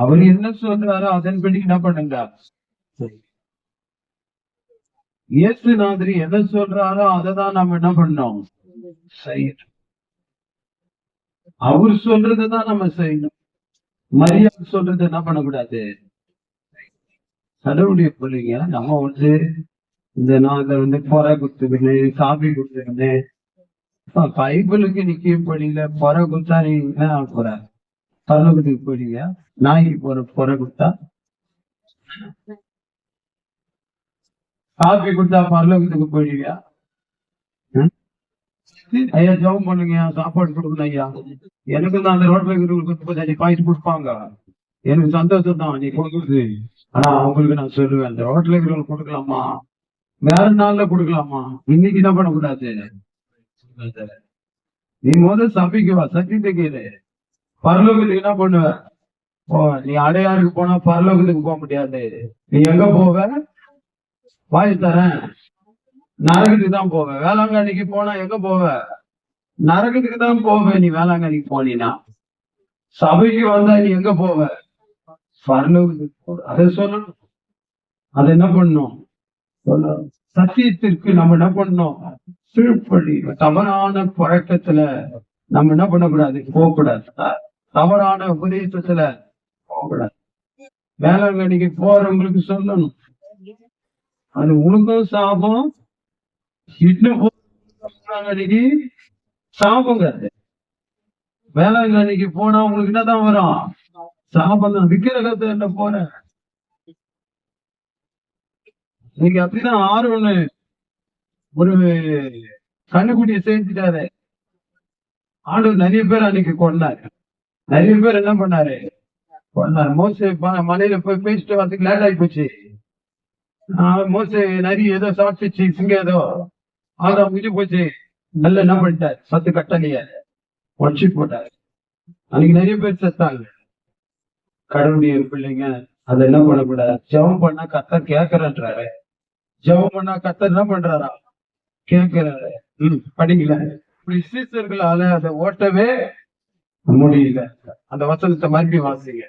அவர் என்ன சொல்றாரோ அதன்படி என்ன பண்ணுங்க? இயேசுநாதரி என்ன சொல்றாரோ அதை தான் நம்ம என்ன பண்ணோம் செய்யணும். அவர் சொல்றதுதான் நம்ம செய்யணும். மரியாதை சொல்றது என்ன பண்ணக்கூடாது? கடவுளுடைய பிள்ளைங்க நம்ம வந்து இந்த நாள்ல வந்து பொறை காபி குத்துக்கின்னு இப்ப பைபிளுக்கு நிக்க படியில பொறை குத்தா நீ என்ன ஆக போற? பரலோகத்துக்கு போயிடுங்க நாய்க்கு போற பொறை குத்தா காபி குத்தா பரலோகத்துக்கு போயிடுவியா? ஐயா ஜெபம் பண்ணுங்க. சாப்பாடு கொடுக்கணும் ஐயா. எனக்கு தான் அந்த ரோட்ல இருக்கிறவங்களுக்கு பாயிட்டு கொடுப்பாங்க. எனக்கு சந்தோஷம் தான். நீ கொடுக்குறது. ஆனா அவங்களுக்கு நான் சொல்லுவேன் அந்த ரோட்ல இருக்கிறவங்களுக்கு கொடுக்கலாமா? வேற நாள்ல கொடுக்கலாமா? இன்னைக்கு என்ன பண்ணக்கூடாது. நீ முதல் சபைக்கு வா சத்தியத்தை கேளு. பரலோகத்துக்கு என்ன பண்ணுவ? ஓ நீ அடையாருக்கு போனா பரலோகத்துக்கு போக முடியாது. நீ எங்க போவ? வாய் தரேன். நரகத்துக்கு தான் போவ. வேளாங்கண்ணிக்கு போனா எங்க போவ? நரகத்துக்கு தான் போவ. நீ வேளாங்கண்ணிக்கு போனீனா. சபைக்கு வந்தா நீ எங்க போவ? பரலோகத்துக்கு போ. அதை சொல்லணும். அதை என்ன பண்ணணும் சொல்லணும். சத்தியத்திற்கு நம்ம என்ன பண்ணோம்? கீழ்ப்படி தவறான பழக்கத்துல நம்ம என்ன பண்ணக்கூடாது? போகக்கூடாது. தவறான உபதேசத்துல போகக்கூடாது. வேளாங்கண்ணிக்கு போறவங்களுக்கு சொல்லணும். அது உனக்கும் சாபம் இன்னும் வேளாங்கண்ணிக்கு சாபங்க வேளாங்கண்ணிக்கு போனா உங்களுக்கு என்னதான் வரும்? சாபம் தான். விக்கிரகத்தை என்ன போற? இன்னைக்கு அப்படிதான் ஆர்வம் ஒரு கண்ணுக்குட்டியை செஞ்சுட்டாரு ஆண்டு நிறைய பேர் அன்னைக்கு கொண்டாரு. நிறைய பேர் என்ன பண்ணாரு? கொண்டாரு மோசே மலையில போய் பேசிட்டு வரதுக்கு லேட் ஆகி போச்சு. மோசை நரி நிறைய ஏதோ சாப்பிட்டுச்சு சிங்க ஏதோ. ஆதாம் முடிஞ்சு போச்சு. நல்ல என்ன பண்ணிட்டாரு? சத்து கட்டலையா உடச்சு போட்டாரு. அன்னைக்கு நிறைய பேர் செத்தாங்க. கடவுளுடைய பிள்ளைங்க அதை என்ன பண்ணக்கூடாது? ஜெபம் பண்ணா கத்தர் கேட்கறன்றாரு. ஜெபம் பண்ணா கத்தர் என்ன பண்றாரா? கேக்குறாரு ம் படிக்கல இப்படி சீசர்களால அதை ஓட்டவே முடியல அந்த வசனத்தை மறுபடியும் வாசிங்க.